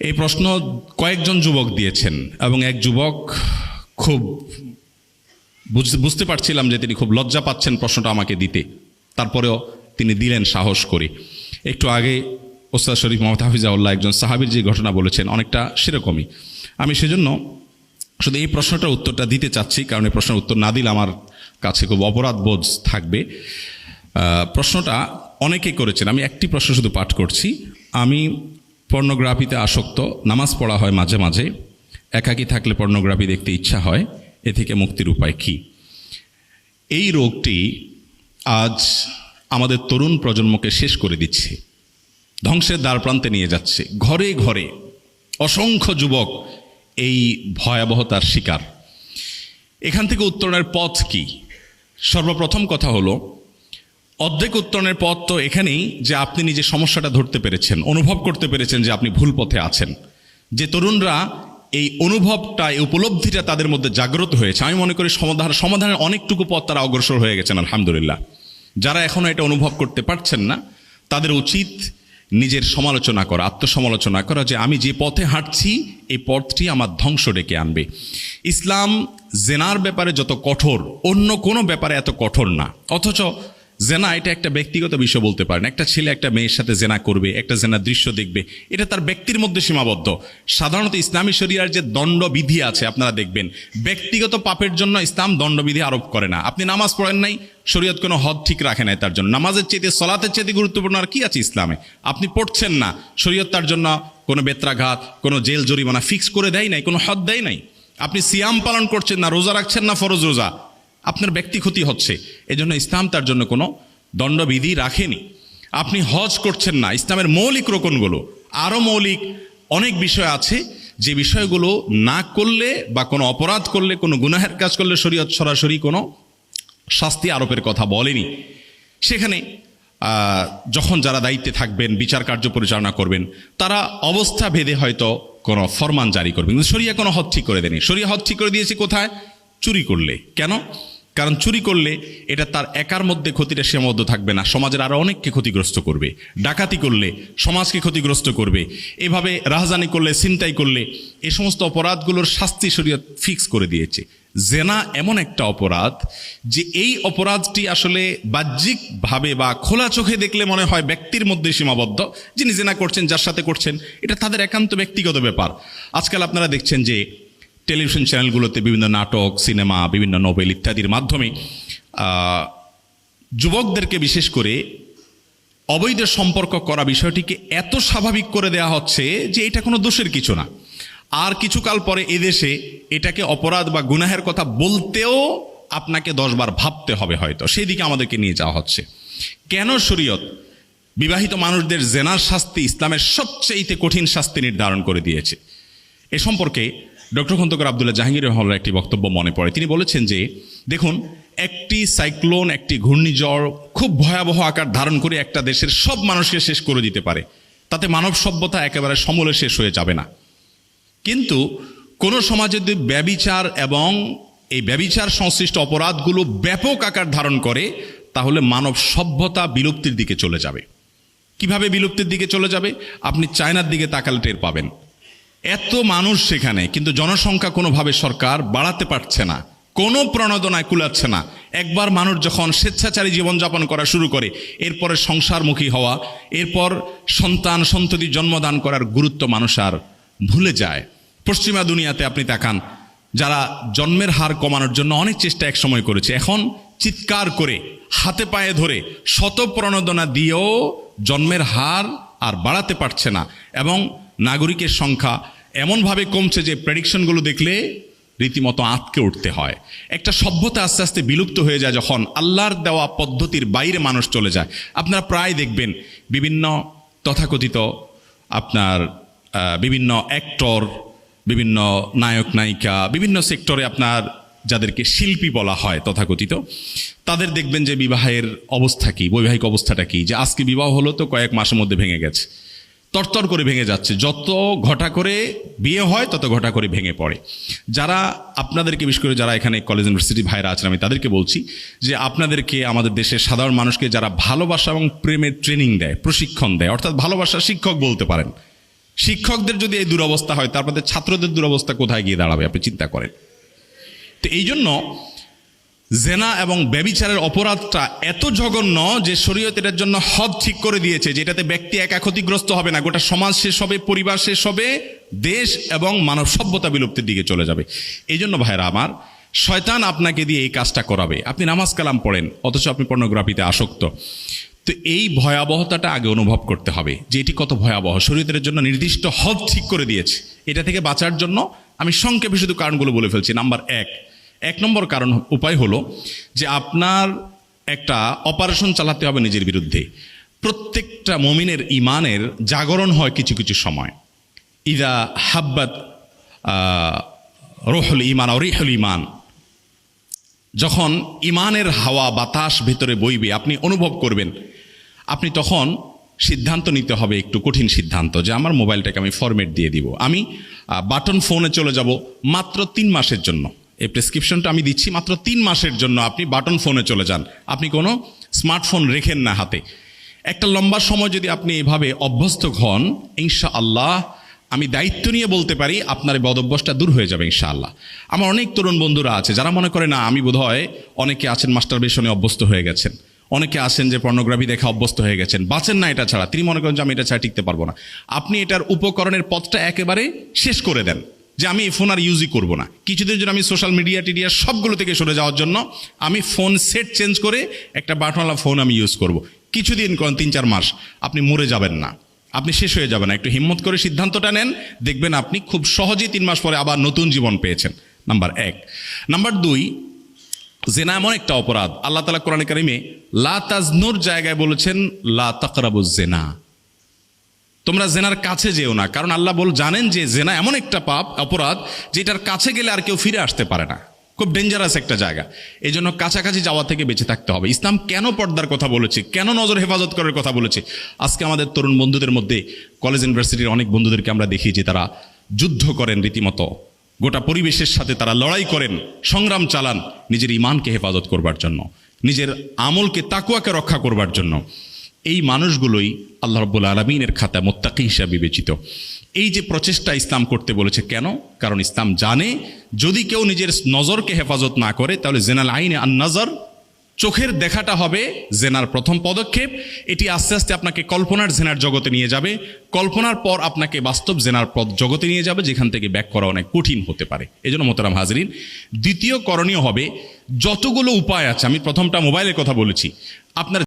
এই প্রশ্ন কয়েকজন যুবক দিয়েছেন এবং এক যুবক খুব বুঝতে পারছিলাম যে তিনি খুব লজ্জা পাচ্ছেন প্রশ্নটা আমাকে দিতে। তারপরেও তিনি দিলেন সাহস করে। একটু আগে ওস্তাদ শরীফ মোহাম্মদ হাফিজাউল্লাহ একজন সাহাবির যে ঘটনা বলেছেন, অনেকটা সেরকমই। আমি সেজন্য শুধু এই প্রশ্নটার উত্তরটা দিতে চাচ্ছি, কারণ এই প্রশ্নের উত্তর না দিলে আমার কাছে খুব অপরাধ বোধ থাকবে। প্রশ্নটা অনেকে করেছেন, আমি একটি প্রশ্ন শুধু পাঠ করছি। আমি পর্নোগ্রাফিতে আসক্ত, নামাজ পড়া হয় মাঝে মাঝে, একাকী থাকলে পর্নোগ্রাফি দেখতে ইচ্ছা হয়, এ থেকে মুক্তির উপায় কী? এই রোগটি আজ আমাদের তরুণ প্রজন্মকে শেষ করে দিচ্ছে, ধ্বংসের দ্বার প্রান্তে নিয়ে যাচ্ছে। ঘরে ঘরে অসংখ্য যুবক এই ভয়াবহতার শিকার। এখান থেকে উত্তরণের পথ কি? সর্বপ্রথম কথা হলো অর্ধেক উত্তরণের পথ তো এখানেই যে আপনি নিজে সমস্যাটা ধরতে পেরেছেন, অনুভব করতে পেরেছেন যে আপনি ভুল পথে আছেন। যে তরুণরা এই অনুভবটা, এই উপলব্ধিটা তাদের মধ্যে জাগ্রত হয়েছে। আমি মনে করি সমাধান, সমাধানের অনেকটুকু পথ তারা অগ্রসর হয়ে গেছেন, আলহামদুলিল্লাহ। যারা এখনও এটা অনুভব করতে পারছেন না, তাদের উচিত নিজের সমালোচনা করা, আত্মসমালোচনা করা যে আমি যে পথে হাঁটছি, এই পথটি আমার ধ্বংস ডেকে আনবে। ইসলাম জেনার ব্যাপারে যত কঠোর, অন্য কোনো ব্যাপারে এত কঠোর না। অথচ জেনা, এটা একটা ব্যক্তিগত বিষয় বলতে পারেন। একটা ছেলে একটা মেয়ের সাথে জেনা করবে, একটা জেনার দৃশ্য দেখবে, এটা তার ব্যক্তির মধ্যে সীমাবদ্ধ। সাধারণত ইসলামী শরিয়ার যে দণ্ডবিধি আছে, আপনারা দেখবেন, ব্যক্তিগত পাপের জন্য ইসলাম দণ্ডবিধি আরোপ করে না। আপনি নামাজ পড়েন নাই, শরীয়ত কোনো হদ ঠিক রাখে নাই তার জন্য। নামাজের চেয়ে সলাতের চেয়ে গুরুত্বপূর্ণ আর কি আছে ইসলামে? আপনি পড়ছেন না, শরীয়ত তার জন্য কোনো বেত্রাঘাত, কোনো জেল জরিমানা ফিক্স করে দেয় নাই, কোনো হদ দেয় নাই। আপনি সিয়াম পালন করছেন না, রোজা রাখছেন না, ফরজ রোজা। আপনার ব্যক্তি ক্ষতি হচ্ছে, এজন্য ইসলাম তার জন্য কোনো দণ্ডবিধি রাখেনি। আপনি হজ করছেন না, ইসলামের মৌলিক রোকনগুলো আরও মৌলিক অনেক বিষয় আছে, যে বিষয়গুলো না করলে বা কোনো অপরাধ করলে, কোনো গুনাহের কাজ করলে শরীয়ত সরাসরি কোনো শাস্তি আরোপের কথা বলেনি। সেখানে যখন যারা দায়িত্বে থাকবেন, বিচার কার্য পরিচালনা করবেন, তারা অবস্থা ভেদে হয়তো কোনো ফরমান জারি করবেন। কিন্তু সরিয়া কোনো হদ ঠিক করে দেয়নি। সরিয়া হদ ঠিক করে দিয়েছে কোথায়? চুরি করলে। কেন? কারণ চুরি করলে এটা তার একার মধ্যে ক্ষতিটা সীমাবদ্ধ থাকবে না। সমাজের আরও অনেককে ক্ষতিগ্রস্ত করবে। ডাকাতি করলে, সমাজকে ক্ষতিগ্রস্ত করবে। এভাবে রাহজানি করলে, ছিনতাই করলে এ সমস্ত অপরাধগুলোর শাস্তি শরীয়ত ফিক্স করে দিয়েছে। জেনা এমন একটা অপরাধ যে এই অপরাধটি আসলে বাহ্যিকভাবে বা খোলা চোখে দেখলে মনে হয় ব্যক্তির মধ্যে সীমাবদ্ধ। যিনি জেনা করছেন, যার সাথে করছেন, এটা তাদের একান্ত ব্যক্তিগত ব্যাপার। আজকাল আপনারা দেখছেন যে টেলিভিশন চ্যানেলগুলোতে বিভিন্ন নাটক, সিনেমা, বিভিন্ন নোবেল ইত্যাদির মাধ্যমে যুবকদেরকে বিশেষ করে অবৈধ সম্পর্ক করা বিষয়টিকে এত স্বাভাবিক করে দেয়া হচ্ছে যে এটা কোনো দোষের কিছু না। আর কিছুকাল পরে এদেশে এটাকে অপরাধ বা গুনাহের কথা বলতেও আপনাকে দশবার ভাবতে হবে হয়তো। সেই দিকে আমাদেরকে নিয়ে যাওয়া হচ্ছে। কেন শরীয়ত বিবাহিত মানুষদের জেনার শাস্তি ইসলামের সবচেয়ে কঠিন শাস্তি নির্ধারণ করে দিয়েছে? এ সম্পর্কে ডক্টর খন্দকার আবদুল্লাহ জাহাঙ্গীর রহমানের একটি বক্তব্য মনে পড়ে। তিনি বলেছেন যে, দেখুন, একটি সাইক্লোন, একটি ঘূর্ণিঝড় খুব ভয়াবহ আকার ধারণ করে একটা দেশের সব মানুষকে শেষ করে দিতে পারে। তাতে মানব সভ্যতা একেবারে সমলে শেষ হয়ে যাবে না। কিন্তু কোনো সমাজে যদি ব্যবিচার এবং এই ব্যবিচার সংশ্লিষ্ট অপরাধগুলো ব্যাপক আকার ধারণ করে, তাহলে মানব সভ্যতা বিলুপ্তির দিকে চলে যাবে। কীভাবে বিলুপ্তির দিকে চলে যাবে? আপনি চায়নার দিকে তাকালে টের পাবেন। এত মানুষ সেখানে, কিন্তু জনসংখ্যা কোনোভাবে সরকার বাড়াতে পারছে না, কোনো প্রণোদনায় কুলাচ্ছে না। একবার মানুষ যখন স্বেচ্ছাচারী জীবনযাপন করা শুরু করে, এরপরে সংসারমুখী হওয়া, এরপর সন্তান সন্ততি জন্মদান করার গুরুত্ব মানুষ আর ভুলে যায়। পশ্চিমা দুনিয়াতে আপনি তাকান যারা জন্মের হার কমানোর জন্য অনেক চেষ্টা এক সময় করেছে, এখন চিৎকার করে, হাতে পায়ে ধরে, শত প্রণোদনা দিয়েও জন্মের হার আর বাড়াতে পারছে না। এবং নাগরিকের সংখ্যা এমনভাবে কমছে যে প্রেডিকশনগুলো দেখলে রীতিমতো আঁতকে উঠতে হয়। একটা সভ্যতা আস্তে আস্তে বিলুপ্ত হয়ে যায় যখন আল্লাহর দেওয়া পদ্ধতির বাইরে মানুষ চলে যায়। আপনারা প্রায় দেখবেন বিভিন্ন তথাকথিত আপনার বিভিন্ন অ্যাক্টর বিভিন্ন নায়ক, নায়িকা, বিভিন্ন সেক্টরে আপনার যাদেরকে শিল্পী বলা হয় তথাকথিত, তাদের দেখবেন যে বিবাহের অবস্থা কী, বৈবাহিক অবস্থাটা কী, যে আজকে বিবাহ হলো তো কয়েক মাসের মধ্যে ভেঙে গেছে। তরতর করে ভেঙে যাচ্ছে। যত ঘটা করে বিয়ে হয়, তত ঘটা করে ভেঙে পড়ে। যারা আপনাদেরকে, বিশেষ করে যারা এখানে কলেজ ইউনিভার্সিটি ভাইরা আছেন, আমি তাদেরকে বলছি যে আপনাদেরকে আমাদের দেশের সাধারণ মানুষকে যারা ভালোবাসা এবং প্রেমের ট্রেনিং দেয়, প্রশিক্ষণ দেয়, অর্থাৎ ভালোবাসা শিক্ষক বলতে পারেন। শিক্ষকদের যদি এই দুরবস্থা হয় তারপরে ছাত্রদের দুরবস্থা কোথায় গিয়ে দাঁড়াবে, আপনি চিন্তা করেন। তো এই জন্য জেনা এবং ব্যবিচারের অপরাধটা এত জঘন্য যে শরীয়ত এটার জন্য হদ ঠিক করে দিয়েছে যেটাতে ব্যক্তি একা ক্ষতিগ্রস্ত হবে না। গোটা সমাজ শেষ হবে, পরিবার শেষ হবে, দেশ এবং মানব সভ্যতা বিলুপ্তির দিকে চলে যাবে। এই জন্য ভাইরা আমার, শয়তান আপনাকে দিয়ে এই কাজটা করাবে। আপনি নামাজ কালাম পড়েন, অথচ আপনি পর্নোগ্রাফিতে আসক্ত। তো এই ভয়াবহতাটা আগে অনুভব করতে হবে, যে এটি কত ভয়াবহ। শরীরের জন্য নির্দিষ্ট হদ ঠিক করে দিয়েছে। এটা থেকে বাঁচার জন্য আমি সংক্ষেপে শুধু কারণগুলো বলে ফেলছি। নাম্বার এক এক নম্বর কারণ উপায় হলো যে আপনার একটা অপারেশন চালাতে হবে নিজের বিরুদ্ধে। প্রত্যেকটা মমিনের ইমানের জাগরণ হয় কিছু কিছু সময়। ইদা হাব্বাত রোহুল ইমান অরিহুল ইমান যখন ইমানের হাওয়া বাতাস ভেতরে বইবে, আপনি অনুভব করবেন, আপনি তখন সিদ্ধান্ত নিতে হবে একটু কঠিন সিদ্ধান্ত যে আমার মোবাইলটাকে আমি ফরম্যাট দিয়ে দিব। আমি বাটন ফোনে চলে যাব মাত্র তিন মাসের জন্য। এই প্রেসক্রিপশনটা আমি দিচ্ছি মাত্র তিন মাসের জন্য। আপনি বাটন ফোনে চলে যান। আপনি কোনো স্মার্টফোন রেখেন না হাতে। একটা লম্বা সময় যদি আপনি এভাবে অভ্যস্ত হন ইনশা আল্লাহ আমি দায়িত্ব নিয়ে বলতে পারি আপনার এই বদভ্যাসটা দূর হয়ে যাবে ইনশাআল্লাহ। আমার অনেক তরুণ বন্ধুরা আছে যারা মনে করে, না, আমি বোধহয় অনেকে আছেন মাস্টার বেশনে অভ্যস্ত হয়ে গেছেন। অনেকে আছেন যে পর্নোগ্রাফি দেখে অভ্যস্ত হয়ে গেছেন। বাঁচেন না এটা ছাড়া। তিনি মনে করেন যে আমি এটা ছাড়া টিকতে পারব না। আপনি এটার উপকরণের পথটা একেবারে শেষ করে দেন। যে আমি ফোন আর ইউজই করব না। কিছুদিন জন্য আমি সোশ্যাল মিডিয়া টিডিয়া সবগুলো থেকে সরে যাওয়ার জন্য আমি ফোন সেট চেঞ্জ করে একটা বাটনওয়ালা ফোন আমি ইউজ করব। কিছুদিন করেন, তিন চার মাস, আপনি মরে যাবেন না। আপনি শেষ হয়ে যাবেন না। একটু হিম্মত করে সিদ্ধান্তটা নেন, দেখবেন আপনি খুব সহজেই তিন মাস পরে আবার নতুন জীবন পেয়েছেন। নাম্বার এক। নাম্বার দুই, জেনা এমন একটা অপরাধ। আল্লাহ তালা কোরআন কারিমে, লা তাজনুর জায়গায় বলেছেন, লা তাকরাবু জেনা। তোমরা জেনার কাছে যেও না। কারণ আল্লাহ বল জানেন যে জেনা এমন একটা পাপ, অপরাধ, যেটার কাছে গেলে আর কেউ ফিরে আসতে পারে না। খুব ডেঞ্জারাস একটা জায়গা। এই জন্য কাছাকাছি যাওয়া থেকে বেঁচে থাকতে হবে। ইসলাম কেন পর্দার কথা বলেছে? কেন নজর হেফাজত করার কথা বলেছে? আজকে আমাদের তরুণ বন্ধুদের মধ্যে কলেজ ইউনিভার্সিটির অনেক বন্ধুদেরকে আমরা দেখি যে তারা যুদ্ধ করেন রীতিমতো। গোটা পরিবেশের সাথে তারা লড়াই করেন, সংগ্রাম চালান নিজের ইমানকে হেফাজত করবার জন্য, নিজের আমলকে, তাকুয়াকে রক্ষা করবার জন্য। এই মানুষগুলোই আল্লাহ রব্বুল আলমিনের খাতায় মোত্তাকি হিসাবে বিবেচিত। এই যে প্রচেষ্টা ইসলাম করতে বলেছে কেন? কারণ ইসলাম জানে, যদি কেউ নিজের নজরকে হেফাজত না করে, তাহলে জেনাল আইনে আন নজর চোখের দেখাটা হবে জেনার প্রথম পদক্ষেপ। এটি আস্তে আস্তে আপনাকে কল্পনার জেনার জগতে নিয়ে যাবে। কল্পনার পর আপনাকে বাস্তব জেনার পদ জগতে নিয়ে যাবে, যেখান থেকে ব্যাক করা অনেক কঠিন হতে পারে। এই জন্য মোতারাম হাজরিন, দ্বিতীয় করণীয় হবে, যতগুলো উপায় আছে, আমি প্রথমটা মোবাইলের কথা বলেছি, আপনার